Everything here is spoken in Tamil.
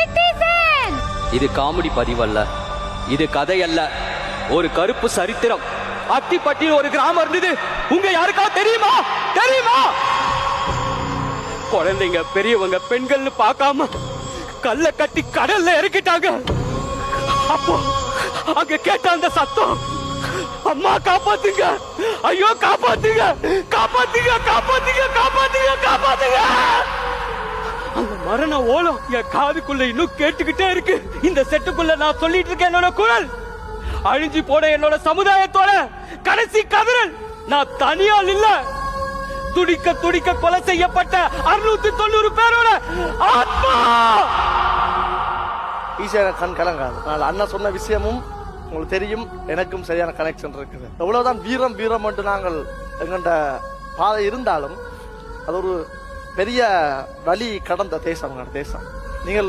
சிட்டிசன் இது காமெடி பதிவல்ல. இது கதை அல்ல ஒரு கருப்பு சரித்திரம். அத்திப்பட்டியில் ஒரு கிராமம் இருந்தது. உங்க யாருக்காவது தெரியுமா? தெரியுமா? குழந்தைங்க பெரியவங்க பெண்கள்னு பார்க்காம கல்ல கட்டி கடல்ல இறக்கிட்டாங்க. அப்போ அங்க கேட்ட அந்த சத்தம் அம்மா காப்பாத்துங்க. ஐயோ காப்பாத்துங்க. காப்பாத்துங்க காப்பாத்துங்க காப்பாத்துங்க காப்பாத்துங்க. மரண ஓலம் என் காதுக்குள்ள இன்னும் கேட்டுக்கிட்டே இருக்கு. இந்த செட்டுக்குள்ள நான் சொல்லிட்டு இருக்கேன் என்னோட குரல். அழிஞ்சு போன என்னோட சமுதாயத்தோட கடைசி கதறல் நான் தனியால் இல்ல. துடிக்க துடிக்க கொலை செய்யப்பட்ட அறுநூத்தி தொண்ணூறு பேரோட ஆத்மா! ஈஸியாக கண் கலங்காது. ஆனால் அண்ணா சொன்ன விஷயமும் உங்களுக்கு தெரியும் எனக்கும் சரியான கனெக்ஷன் இருக்குது. எவ்வளவுதான் வீரம் வீரம் மட்டும் நாங்கள் எங்கள்கிட்ட பாதை இருந்தாலும் அது ஒரு பெரிய வழி கடந்த தேசம் தேசம். நீங்கள்